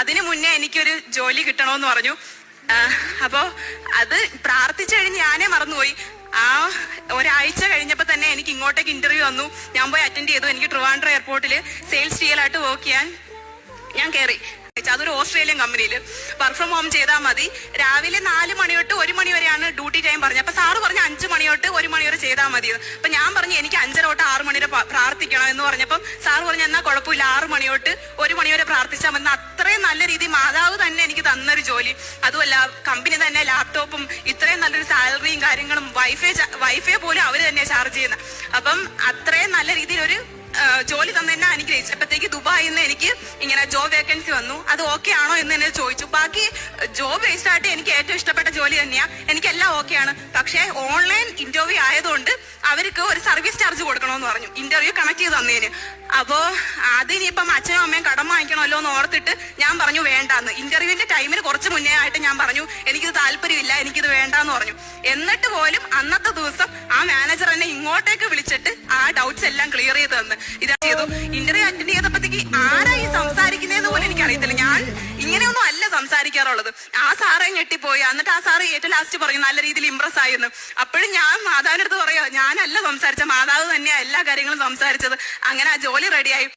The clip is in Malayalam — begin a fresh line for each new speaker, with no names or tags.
അതിനു മുന്നേ എനിക്കൊരു ജോലി കിട്ടണമെന്ന് പറഞ്ഞു. അപ്പോ അത് പ്രാർത്ഥിച്ചു കഴിഞ്ഞ് ഞാനേ മറന്നുപോയി. ആ ഒരാഴ്ച കഴിഞ്ഞപ്പോ തന്നെ എനിക്ക് ഇങ്ങോട്ടേക്ക് ഇന്റർവ്യൂ വന്നു. ഞാൻ പോയി അറ്റൻഡ് ചെയ്തു. എനിക്ക് ട്രിവാൻഡ്രം എയർപോർട്ടിൽ സെയിൽസ് ടിയലായിട്ട് വർക്ക് ചെയ്യാൻ ഞാൻ കയറി അതൊരു ഓസ്ട്രേലിയൻ കമ്പനിയിൽ വർക്ക് ഫ്രം ഹോം ചെയ്താൽ മതി. രാവിലെ നാല് മണി തൊട്ട് ഒരു മണി വരെ ചെയ്താൽ മതി. എന്ന്. അപ്പൊ ഞാൻ പറഞ്ഞു എനിക്ക് അഞ്ചര തൊട്ട് ആറ് മണി വരെ പ്രാർത്ഥിക്കണം എന്ന് പറഞ്ഞപ്പോൾ സാർ പറഞ്ഞു എന്നാ കുഴപ്പമില്ല. ആറ് മണി തൊട്ട് ഒരു മണി വരെ പ്രാർത്ഥിച്ചാൽ മതി. അത്രയും നല്ല രീതി മാതാവ് തന്നെ എനിക്ക് തന്നൊരു ജോലി. അതുമല്ല കമ്പനി തന്നെ ലാപ്ടോപ്പും ഇത്രയും നല്ലൊരു സാലറിയും കാര്യങ്ങളും വൈഫൈ വൈഫൈ പോലും അവർ തന്നെ ചാർജ് ചെയ്യുന്നത് അപ്പം അത്രയും നല്ല രീതിയിൽ ഒരു ജോലി തന്നെ അനുഗ്രഹിച്ചു അപ്പത്തേക്ക് ദുബായിൽ നിന്ന് എനിക്ക് ജോബ് വേക്കൻസി വന്നു. അത് ഓക്കെ ആണോ എന്ന് എന്നെ ചോദിച്ചു. ബാക്കി ജോബ് ബേസ്ഡ് ആയിട്ട് എനിക്ക് ഏറ്റവും ഇഷ്ടപ്പെട്ട ജോലി തന്നെയാ. എനിക്കെല്ലാം ആണ്. പക്ഷേ ഓൺലൈൻ ഇന്റർവ്യൂ ആയതുകൊണ്ട് അവർക്ക് ഒരു സർവീസ് ചാർജ് കൊടുക്കണമെന്ന് പറഞ്ഞു. ഇന്റർവ്യൂ കണക്ട് ചെയ്ത് തന്നേന്. അപ്പോ അതിനിപ്പം അച്ഛനും അമ്മയും കടം വാങ്ങിക്കണമല്ലോ എന്ന് ഓർത്തിട്ട് ഞാൻ പറഞ്ഞു വേണ്ടാന്ന്. ഇന്റർവ്യൂവിന്റെ ടൈമിന് കുറച്ച് മുന്നേ ആയിട്ട് ഞാൻ പറഞ്ഞു എനിക്കിത് താല്പര്യമില്ല എനിക്കിത് വേണ്ടാന്ന് പറഞ്ഞു. എന്നിട്ട് പോലും അന്നത്തെ ദിവസം ആ മാനേജർ എന്നെ ഇങ്ങോട്ടേക്ക് വിളിച്ചിട്ട് ആ ഡൗട്ട്സ് എല്ലാം ക്ലിയർ ചെയ്ത് തന്ന്. ഇതാ ചെയ്തു. ഇന്റർവ്യൂ അറ്റൻഡ് സംസാരിക്കാറുള്ളത്. ആ സാറെ ഞെട്ടിപ്പോയി. എന്നിട്ട് ആ സാറ് ഏറ്റവും ലാസ്റ്റ് പറയും നല്ല രീതിയിൽ ഇമ്പ്രസ് ആയിരുന്നു അപ്പോഴും ഞാൻ മാതാവിനടുത്ത് പറയാ ഞാനല്ല സംസാരിച്ച മാതാവ് തന്നെയാണ് എല്ലാ കാര്യങ്ങളും സംസാരിച്ചത്. അങ്ങനെ ആ ജോലി റെഡിയായി